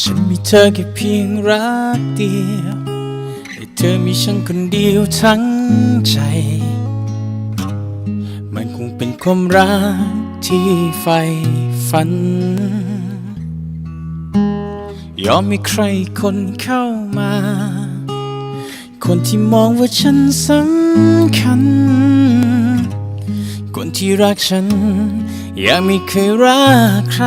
ฉันมีเธอแค่เพียงรักเดียวให้เธอมีฉันคนเดียวทั้งใจ มันคงเป็นความรักที่ใฝ่ฝัน ยอมมีใครคนเข้ามา คนที่มองว่าฉันสำคัญ คนที่รักฉันยังไม่เคยรักใคร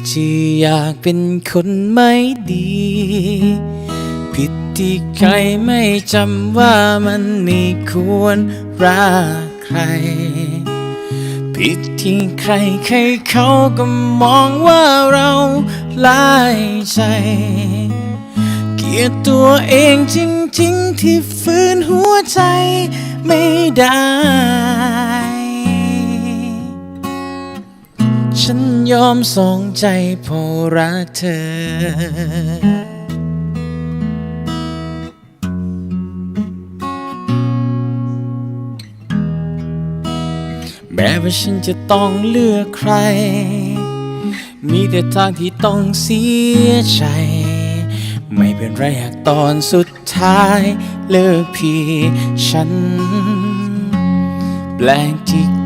ใครที่อยากเป็นคนไม่ดี ผิดที่ใครไม่จำว่ามันไม่ควรรักใคร ผิดที่ใครใครเขาก็มองว่าเราลายใจ เกลียดตัวเองจริงๆที่ฝืนหัวใจไม่ได้ ฉันยอมสองใจเพราะรักเธอแม้ว่าฉันจะต้องเลือกใคร มีแต่ทางที่ต้องเสียใจ ไม่เป็นไรหากตอนสุดท้าย เลิกพี่ฉัน แปลกที่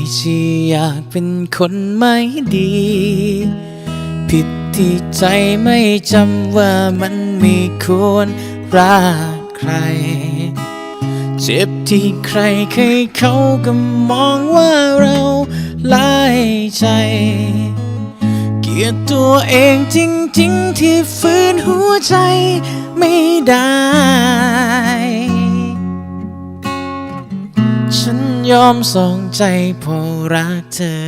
ใครที่อยากเป็นคนไม่ดี ผิดที่ใจไม่จำว่ามันไม่ควรรักใคร เจ็บที่ใครใครเขาก็มองว่าเราลายใจ เกียดตัวเองจริงๆที่ฝืนหัวใจไม่ได้ ยอมสองใจเพราะรักเธอ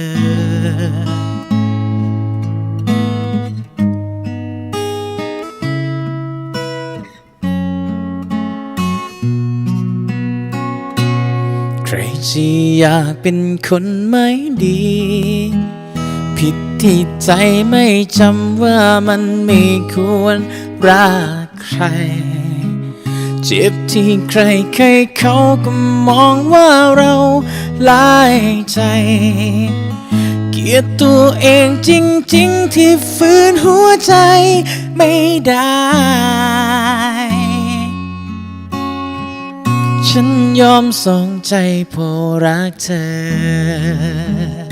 ใครที่อยากเป็นคนไม่ดี ผิดที่ใจไม่จำว่ามันไม่ควรรักใคร เจ็บที่ใครใครเขาก็มองว่าเราลายใจ เกียดตัวเองจริงๆที่ฝืนหัวใจไม่ได้ ฉันยอมสองใจเพราะรักเธอ